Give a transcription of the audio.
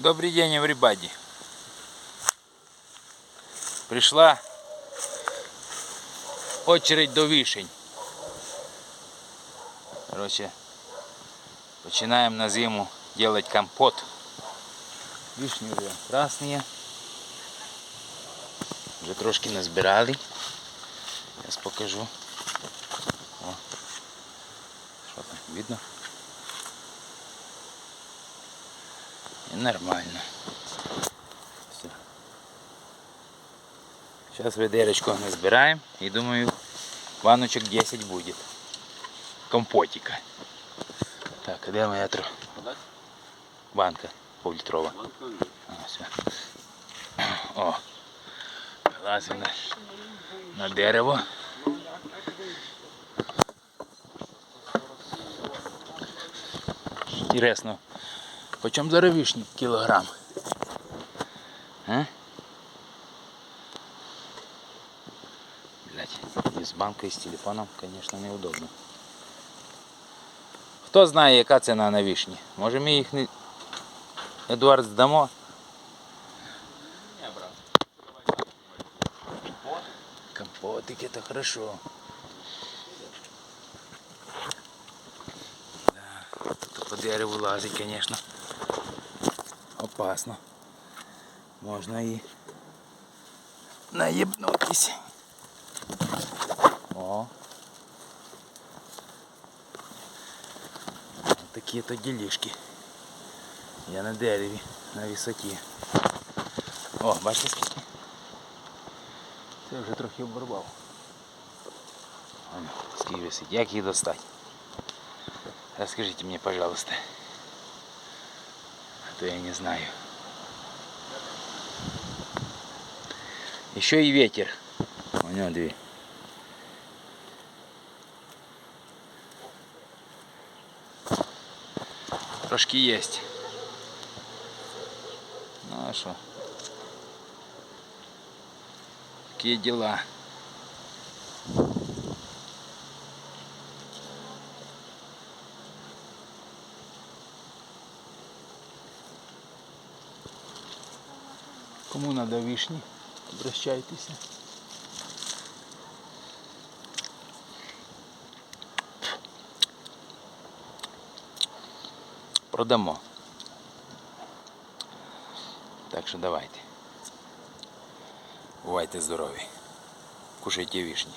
Добрый день, everybody. Пришла очередь до вишень. Короче, починаем на зиму делать компот. Вишни уже красные. Вже трошки назбирали. Зараз покажу. О. Що там, видно? І нормально. Все. Сейчас ведерочку назбираем и думаю, ванночек 10 будет. Компотика. Так, а де моя тро... банка пол-літрова? А, все. О, вилазимо на, на дерево. Інтересно, по чому зараз вишні кілограм? А? Блять, і з банкою, і з телефоном, звісно, неудобно. Хто знає, яка ціна на вишні? Може ми їх не... Едуард здамо? Компотики это хорошо. Да, тут по дереву лазить, конечно. Опасно. Можна і наєбнутися. О. Вот такие то делишки. Я на дереві, на висоті. О, бачите скільки? Це вже трохи оборвав. Ано, скільки висить. Як їх достати? Расскажите мне, пожалуйста. А то я не знаю. Еще и ветер. У него две. Трошки есть. Ну а что? Такие дела. Кому надо вишні, обращайтеся. Продамо. Так що давайте. Бувайте здорові. Кушайте вишні.